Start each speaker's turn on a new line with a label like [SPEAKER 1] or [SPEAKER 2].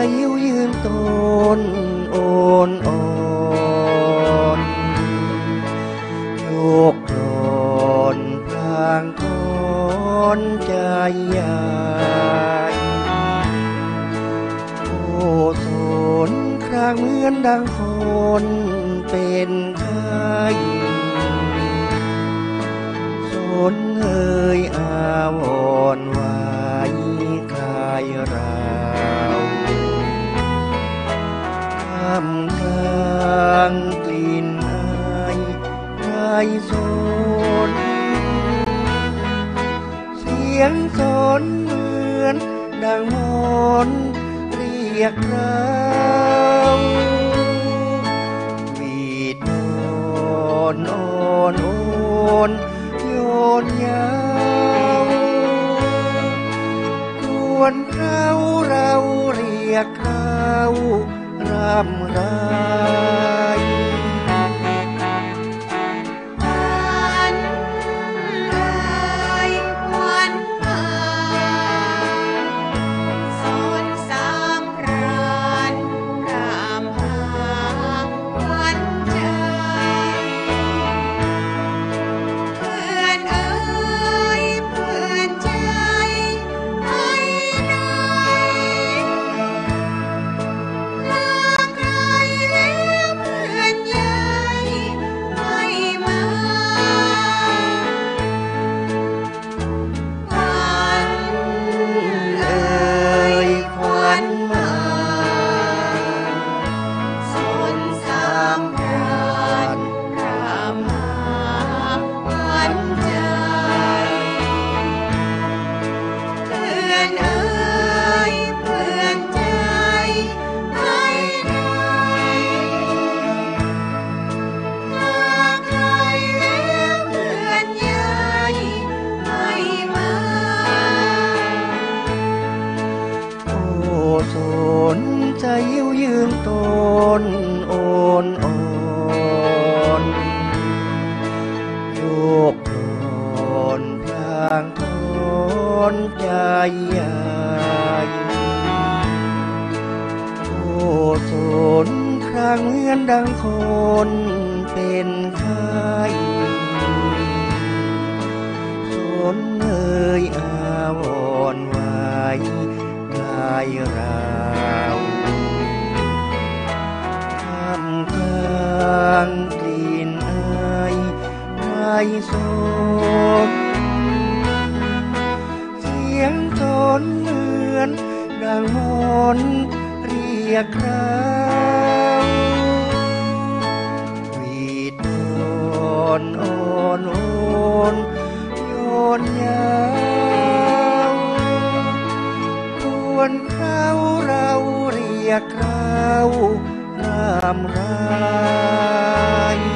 [SPEAKER 1] ต้นโอนอ่อนโยกกรอนพลางทอนใจใหญ่โอสนครางเหมือนดังคนเป็นไข้สนเอ่ยอาวรไว้คลายราำกลางกลิ่นไอไรสนเสียงสนเหมือนดังมนเรียกเราวีดอนอนโอนโยนยาวควนเราเราเรียกเขา รำไร
[SPEAKER 2] ข ยิ้วยืน
[SPEAKER 1] ต้นโอนอ่อนโยกนอนพลางทอนใจใหญ่โอ้สนครางเงือนดังคนเป็น ไรสนเสียงสนเหมือน ดังมนเรียกเราวีดอนโอนโอนโยนยาวควรเขาเราเรียกเรารามราว